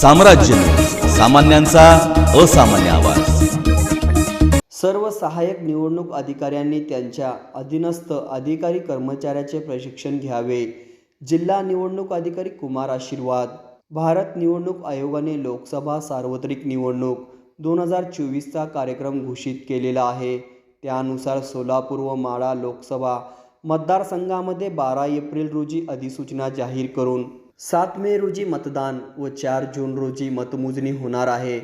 साम्राज्य. सामान्यांचा असामान्य आवाज. सर्व सहाय्यक निवडणूक अधिकाऱ्यांनी त्यांच्या अधीनस्थ अधिकारी कर्मचाऱ्याचे प्रशिक्षण घ्यावे. जिल्हा निवडणूक अधिकारी कुमार आशीर्वाद. भारत निवडणूक आयोगाने लोकसभा सार्वत्रिक निवडणूक दोन हजार चोवीसचा कार्यक्रम घोषित केलेला आहे. त्यानुसार सोलापूर व माळा लोकसभा मतदारसंघामध्ये बारा एप्रिल रोजी अधिसूचना जाहीर करून सात मे रोजी मतदान व चार जून रोजी मतमोजणी होणार आहे.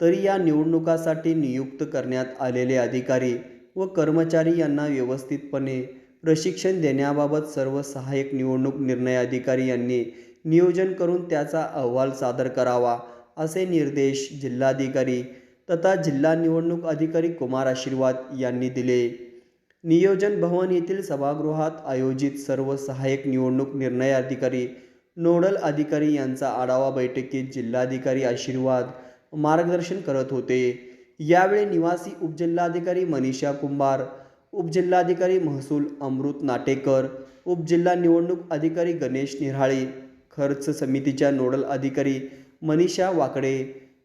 तरी या निवडणुकासाठी नियुक्त करण्यात आलेले अधिकारी व कर्मचारी यांना व्यवस्थितपणे प्रशिक्षण देण्याबाबत सर्व सहाय्यक निवडणूक निर्णय अधिकारी यांनी नियोजन करून त्याचा अहवाल सादर करावा असे निर्देश जिल्हाधिकारी तथा जिल्हा निवडणूक अधिकारी कुमार आशीर्वाद यांनी दिले. नियोजन भवन येथील सभागृहात आयोजित सर्व सहाय्यक निवडणूक निर्णय अधिकारी नोडल अधिकारी यांचा आढावा बैठकीत जिल्हाधिकारी आशीर्वाद मार्गदर्शन करत होते. यावेळी निवासी उपजिल्हाधिकारी मनीषा कुंभार उपजिल्हाधिकारी महसूल अमृत नाटेकर उपजिल्हा निवडणूक अधिकारी गणेश निराळे खर्च समितीच्या नोडल अधिकारी मनीषा वाकडे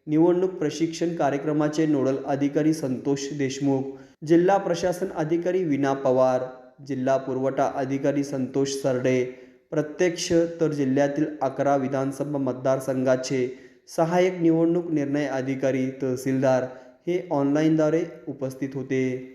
निवडणूक प्रशिक्षण कार्यक्रमाचे नोडल अधिकारी संतोष देशमुख जिल्हा प्रशासन अधिकारी विना पवार जिल्हा पुरवठा अधिकारी संतोष सरडे प्रत्यक्ष तर जिल्ह्यातील अकरा विधानसभा मतदारसंघाचे सहाय्यक निवडणूक निर्णय अधिकारी तहसीलदार हे ऑनलाईनद्वारे उपस्थित होते.